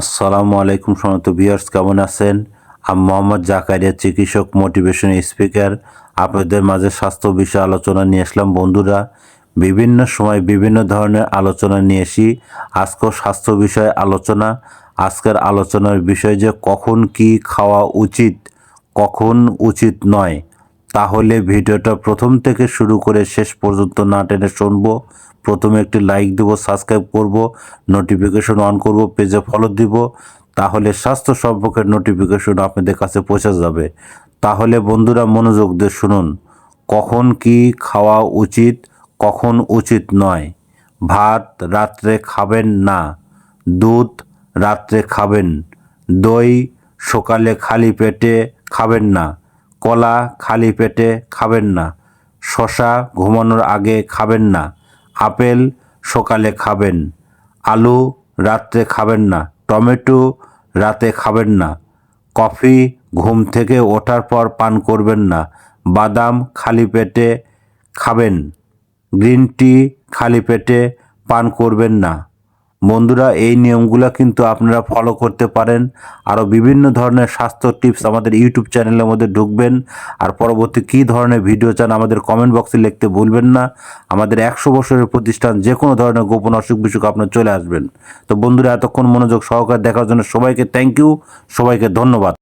আসসালামু আলাইকুম সমস্ত ভিউয়ার্স, কেমন আছেন? আমি মোহাম্মদ জাকারিয়া, চিকিৎসক মোটিভেশন স্পিকার আপনাদের মাঝে স্বাস্থ্য বিষয়ে আলোচনা নিয়ে আসলাম। বন্ধুরা, বিভিন্ন সময় বিভিন্ন ধরনের আলোচনা নিয়ে আসি। আজকেও স্বাস্থ্য বিষয়ে আলোচনা। আজকের আলোচনার বিষয় যে কখন কি খাওয়া উচিত, কখন উচিত নয়। তাহলে ভিডিওটা প্রথম থেকে শুরু করে শেষ পর্যন্ত না টেনে শুনব। প্রথমে একটি লাইক দেব, সাবস্ক্রাইব করব নোটিফিকেশন অন করব পেজে ফলো দিব, তাহলে স্বাস্থ্য সম্পর্কের নোটিফিকেশন আপনাদের কাছে পৌঁছে যাবে। তাহলে বন্ধুরা মনোযোগ দিয়ে শুনুন, কখন কি খাওয়া উচিত, কখন উচিত নয়। ভাত রাত্রে খাবেন না, দুধ রাত্রে খাবেন, দই সকালে খালি পেটে খাবেন না। কলা খালি পেটে খাবেন না শশা ঘুমানোর আগে খাবেন না, আপেল সকালে খাবেন, আলু রাত্রে খাবেন না, টমেটো রাতে খাবেন না, কফি ঘুম থেকে ওঠার পর পান করবেন না, বাদাম খালি পেটে খাবেন, গ্রিন টি খালি পেটে পান করবেন না। বন্ধুরা, এই নিয়মগুলো কিন্তু আপনারা ফলো করতে পারেন। আরও বিভিন্ন ধরনের স্বাস্থ্য টিপস আমাদের ইউটিউব চ্যানেলের মধ্যে ঢুকবেন। আর পরবর্তী কী ধরনের ভিডিও চান আমাদের কমেন্ট বক্সে লিখতে ভুলবেন না। আমাদের একশো বছরের প্রতিষ্ঠান যে কোনো ধরনের গোপন অসুখ বিসুখ আপনার চলে আসবেন। তো বন্ধুরা, এতক্ষণ মনোযোগ সহকারে দেখার জন্য সবাইকে থ্যাংক ইউ সবাইকে ধন্যবাদ।